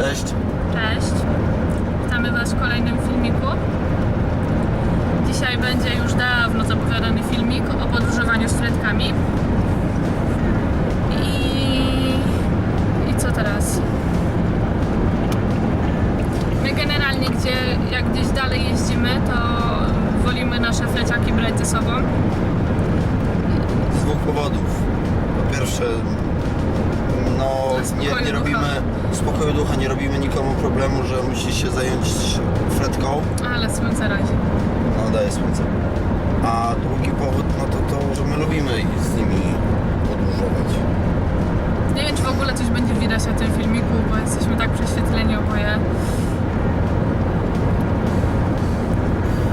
Cześć. Cześć. Witamy Was w kolejnym filmiku. Dzisiaj będzie już dawno zapowiadany filmik o podróżowaniu z fredkami. I, I co teraz? My generalnie, gdzie, jak gdzieś dalej jeździmy, to wolimy nasze fleciaki brać ze sobą. Z dwóch powodów. Po pierwsze, nie, nie ducha. robimy spokoju ducha, nie robimy nikomu problemu, że musi się zająć fretką. Ale słońce razi. No daje słońce. A drugi powód, no to to, że my lubimy z nimi podróżować. Nie wiem, czy w ogóle coś będzie widać na tym filmiku, bo jesteśmy tak prześwietleni oboje.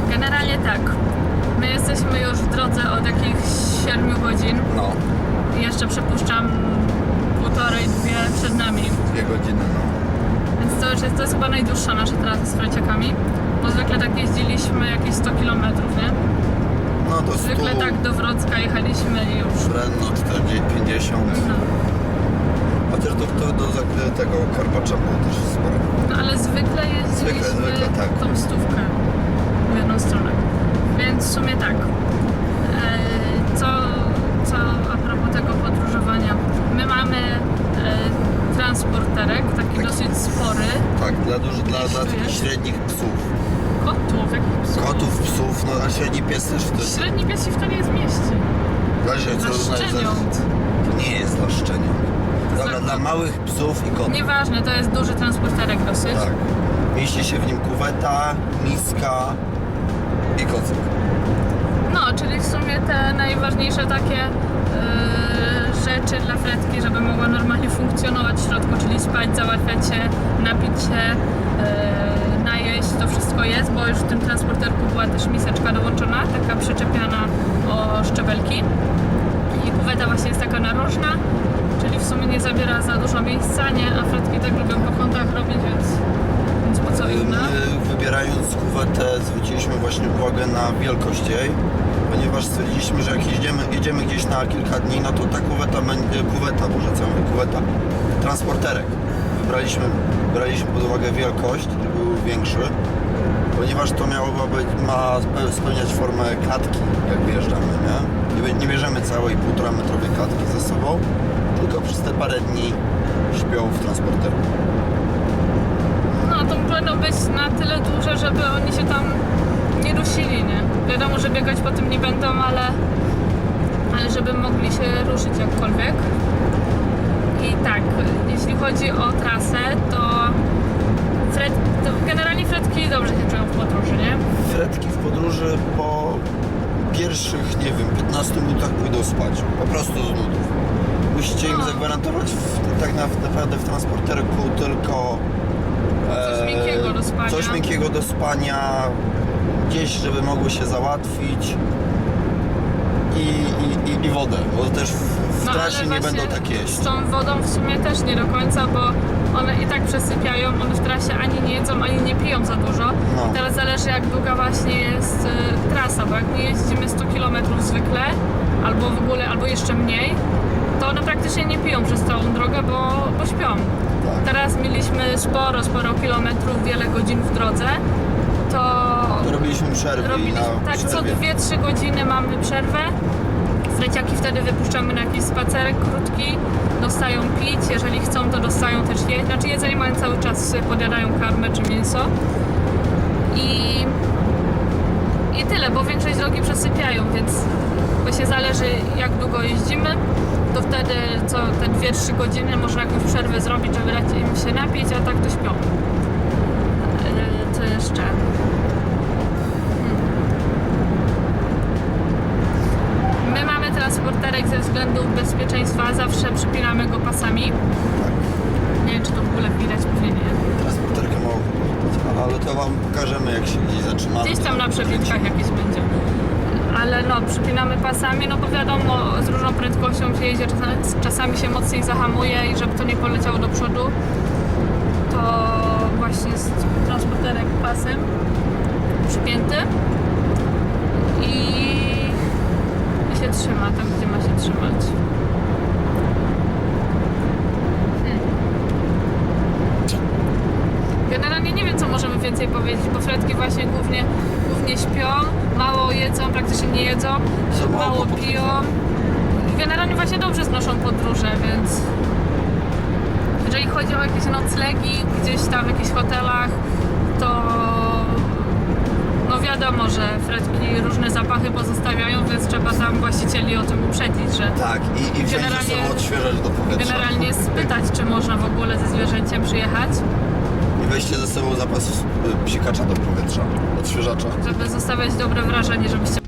Generalnie tak. My jesteśmy już w drodze od jakichś 7 godzin. No, I jeszcze dwie przed nami. dwie godziny, no. Więc to już jest, to jest chyba najdłuższa nasza trasa z freciakami. Bo zwykle tak jeździliśmy jakieś 100 km, nie? No to Zwykle 100, tak do Wrocka jechaliśmy i już. Brenno 40, 50. No. Chociaż do, do, do zak- tego Karpacza było też sporo. No ale zwykle jeździliśmy Zwykle, zwykle, tak. tą stówkę w jedną stronę. Więc w sumie tak. E, Co, co a propos tego podróżowania. My mamy e, transporterek, taki Taki. dosyć spory. Dla, duży, dla, dla takich średnich psów. Kotów, jakich psów? Kotów, psów, no a średni pies też wtedy. Średni pies się w to nie zmieści. Zależy, co Dla uznać za- szczeniąt. To nie jest dla szczeniąt. Dobra, Za- dla małych psów i kotów. Nieważne, to jest duży transporterek dosyć. Tak. Mieści się w nim kuweta, miska i kocyk. No, czyli w sumie te najważniejsze takie yy, rzeczy dla fretki, żeby mogła normalnie funkcjonować w środku, czyli spać, załatwiać się, napić się, yy, najeść, to wszystko jest, bo już w tym transporterku była też miseczka dołączona, taka przyczepiana o szczebelki. I kuweta właśnie jest taka narożna, czyli w sumie nie zabiera za dużo miejsca, nie? A fretki tak lubią po kątach robić, więc, więc po co inna? My wybierając kuwetę zwróciliśmy właśnie uwagę na wielkość jej, ponieważ stwierdziliśmy, że jak jedziemy, jedziemy gdzieś na kilka dni, no to ta kuweta, będzie- kuweta, może co ja mówię, kuweta, transporterek. Wybraliśmy, braliśmy pod uwagę wielkość, był większy, ponieważ to miało być, ma spe- spełniać formę klatki, jak wyjeżdżamy, nie? Nie, bie- nie bierzemy całej półtora metrowej klatki ze sobą, tylko przez te parę dni śpią w transporterku. No to powinno być na tyle duże, żeby oni się tam nie dusili, nie? Wiadomo, że biegać po tym nie będą, ale, ale żeby mogli się ruszyć jakkolwiek. I tak, jeśli chodzi o trasę, to, fred, to generalnie fretki dobrze się czują w podróży, nie? Fretki w podróży po pierwszych, nie wiem, 15 minutach pójdą spać. Po prostu z nudów. Musicie im No. zagwarantować w, tak na- naprawdę w transporterku tylko Coś e, miękkiego do spania. Coś miękkiego do spania, gdzieś, żeby mogły się załatwić i, i, i, i wodę, bo też w, w No, trasie ale nie właśnie będą tak jeść. Z tą wodą w sumie też nie do końca, bo one i tak przesypiają, one w trasie ani nie jedzą, ani nie piją za dużo. No. Teraz zależy jak długa właśnie jest y, trasa, bo jak my jeździmy 100 km zwykle, albo w ogóle, albo jeszcze mniej, to one praktycznie nie piją przez całą drogę, bo, bo śpią. Tak. Teraz mieliśmy sporo, sporo kilometrów, wiele godzin w drodze, to To robiliśmy przerwy robiliśmy, na tak, co przerwie. 2-3 godziny mamy przerwę. Freciaki wtedy wypuszczamy na jakiś spacerek krótki, dostają pić, jeżeli chcą to dostają też jeść, znaczy jedzenie mają cały czas, podjadają karmę czy mięso i, i tyle, bo większość drogi przesypiają, więc właśnie zależy jak długo jeździmy, to wtedy co te 2-3 godziny można jakąś przerwę zrobić, żeby dać im się napić, a tak to śpią. Yy, Co jeszcze? My mamy transporterek ze względów bezpieczeństwa, zawsze przypinamy go pasami. Nie wiem, czy to w ogóle widać, pewnie nie. Transporterkę mało ale to wam pokażemy jak się gdzieś zatrzymamy. Gdzieś tam na przebitkach jakieś będzie. Ale no, przypinamy pasami, no bo wiadomo, z różną prędkością się jedzie, czasami, czasami się mocniej zahamuje i żeby to nie poleciało do przodu, to właśnie jest transporterek pasem przypięty i, i się trzyma tam, gdzie ma się trzymać. Hmm. Generalnie nie wiem, co możemy więcej powiedzieć, bo fretki właśnie głównie, głównie śpią, mało jedzą, praktycznie nie jedzą, mało piją. Generalnie właśnie dobrze znoszą podróże, więc jeżeli chodzi o jakieś noclegi gdzieś tam w jakichś hotelach, to no wiadomo, że fretki różne zapachy pozostawiają, więc trzeba tam właścicieli o tym uprzedzić, że Tak, i, i wziąć ze Generalnie- sobą odświeżać do powietrza. generalnie spytać, czy można w ogóle ze zwierzęciem przyjechać, weźcie ze sobą zapas y, psikacza do powietrza, odświeżacza. żeby zostawiać dobre wrażenie, żebyście